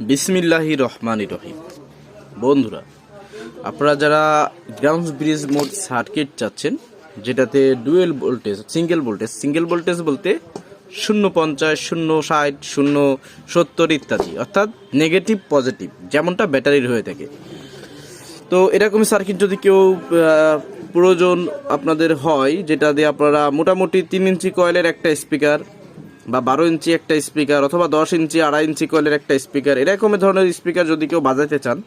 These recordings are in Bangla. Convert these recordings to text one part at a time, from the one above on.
বিসমিল্লাহি রহমানি রহিম। বন্ধুরা, আপনারা যারা গ্রাউন্ড ব্রিজ মোড সার্কিট চাচ্ছেন, যেটাতে dual voltage, single voltage single voltage বলতে শূন্য পঞ্চাশ, শূন্য ষাট, শূন্য সত্তর ইত্যাদি, অর্থাৎ নেগেটিভ, পজিটিভ, যেমনটা ব্যাটারির হয়ে থাকে। তো এরকম সার্কিট যদি কেউ প্রয়োজন আপনাদের হয়, যেটা দিয়ে আপনারা মোটামুটি তিন ইঞ্চি কয়েলের একটা স্পিকার বা বারো ইঞ্চি একটা স্পিকার অথবা দশ ইঞ্চি, আড়াই ইঞ্চি কয়েলের একটা স্পিকার এরকম ধরনের স্পিকার যদি কেউ বাজাতে চান,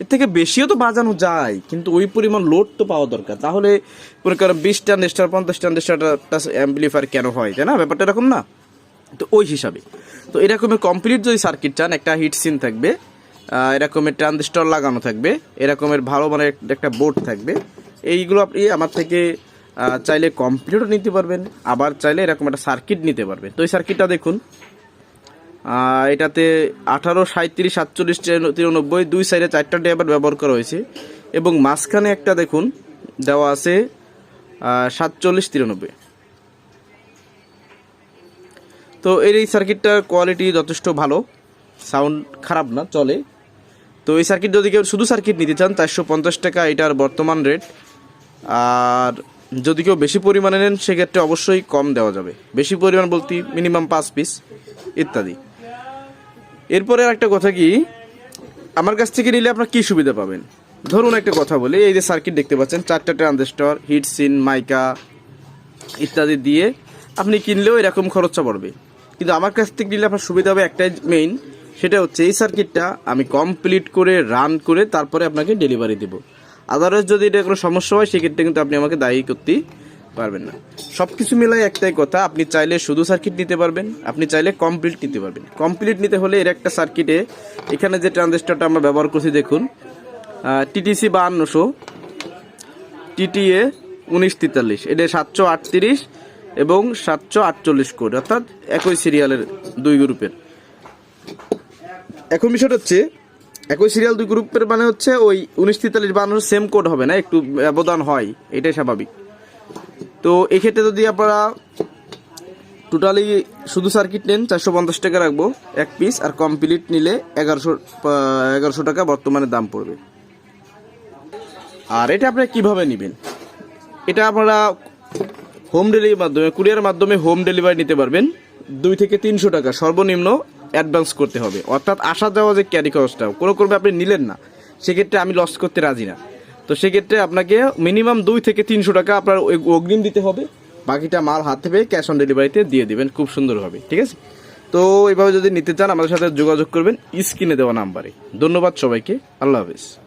এর থেকে বেশিও তো বাজানো যায়, কিন্তু ওই পরিমাণ লোড তো পাওয়া দরকার। তাহলে মনে করেন স্টার পঞ্চাশ টান স্টার অ্যাম্পলিফায়ার কেন হয়, তাই না? ব্যাপারটা এরকম না। তো ওই হিসাবে। তো এরকমের কমপ্লিট যদি সার্কিট চান, একটা হিট সিন থাকবে এরকমের ট্রানজিস্টর লাগানো থাকবে এরকমের ভালো এক- একটা বোর্ড থাকবে, এইগুলো আপনি আমার থেকে চাইলে কমপ্লিটও নিতে পারবেন, আবার চাইলে এরকম একটা সার্কিট নিতে পারবেন। তো এই সার্কিটটা দেখুন এটাতে আঠারো সাঁত্রিশ সাতচল্লিশ, তিরানব্বই, দুই সাইডে চারটা ড্রাইভার ব্যবহার করা হয়েছে। এবং মাঝখানে একটা দেখুন, দেওয়া আছে সাতচল্লিশ, তিরানব্বই। তো এর এই সার্কিটটার কোয়ালিটি যথেষ্ট ভালো সাউন্ড খারাপ না, চলে। তো এই সার্কিট যদি কেউ শুধু সার্কিট নিতে চান, চারশো পঞ্চাশ টাকা এটার বর্তমান রেট আর যদি কেউ বেশি পরিমাণে নেন, সেক্ষেত্রে অবশ্যই কম দেওয়া যাবে। বেশি পরিমাণ বলতে মিনিমাম পাঁচ পিস ইত্যাদি। এরপরে একটা কথা কি, আমার কাছ থেকে নিলে আপনার কি সুবিধা পাবেন? ধরুন একটা কথা বলি, এই যে সার্কিট দেখতে পাচ্ছেন, চারটা ট্রানজিস্টর হিট সিন মাইকা ইত্যাদি দিয়ে আপনি কিনলেও এরকম খরচা পড়বে। কিন্তু আমার কাছ থেকে নিলে আপনার সুবিধা হবে একটাই মেইন সেটা হচ্ছে এই সার্কিটটা আমি কমপ্লিট করে রান করে তারপরে আপনাকে ডেলিভারি দেবো। আদারওয়াইজ যদি এটা কোনো সমস্যা হয়, সেক্ষেত্রে কিন্তু আপনি আমাকে দায়ী করতে পারবেন না। সব কিছু মিলাই একটাই কথা, আপনি চাইলে শুধু সার্কিট নিতে পারবেন, আপনি চাইলে কমপ্লিট নিতে পারবেন। কমপ্লিট নিতে হলে এর একটা সার্কিটে এখানে যে ট্রানজিস্টরটা আমরা ব্যবহার করছি, দেখুন টিটিসি বাহান্নশো টিটিএ উনিশ তেতাল্লিশ, এটা সাতশো আটত্রিশ এবং সাতশো আটচল্লিশ কোড অর্থাৎ একই সিরিয়ালের দুই গ্রুপের এখন বিষয়টা হচ্ছে একই সিরিয়াল দুই গ্রুপের মানে হচ্ছে ওই উনিশ তেতাল্লিশ বান্ন সেম কোড হবে না, একটু ব্যবধান হয়, এটাই স্বাভাবিক। তো এক্ষেত্রে যদি আপনারা টোটালি শুধু সার্কিট নেন, চারশো পঞ্চাশ টাকা রাখব, এক পিস আর কমপ্লিট নিলে এগারোশো এগারোশো টাকা বর্তমানে দাম পড়বে। আর এটা আপনারা কীভাবে নেবেন? এটা আপনারা হোম ডেলিভারির মাধ্যমে কুরিয়ার মাধ্যমে হোম ডেলিভারি নিতে পারবেন। দুই থেকে তিনশো টাকা, সর্বনিম্ন অ্যাডভান্স করতে হবে। অর্থাৎ আসা যাওয়া যে ক্যারি খরচটা, কোনো করবে আপনি নিলেন না, সেক্ষেত্রে আমি লস করতে রাজি না। তো সেক্ষেত্রে আপনাকে মিনিমাম দুই থেকে তিনশো টাকা আপনার অগ্রিম দিতে হবে। বাকিটা মাল হাতে পেয়ে ক্যাশ অন ডেলিভারিতে দিয়ে দেবেন, খুব সুন্দরভাবে ঠিক আছে? তো এভাবে যদি নিতে চান, আমাদের সাথে যোগাযোগ করবেন, স্ক্রিনে দেওয়া নাম্বারে। ধন্যবাদ সবাইকে, আল্লাহ হাফিজ।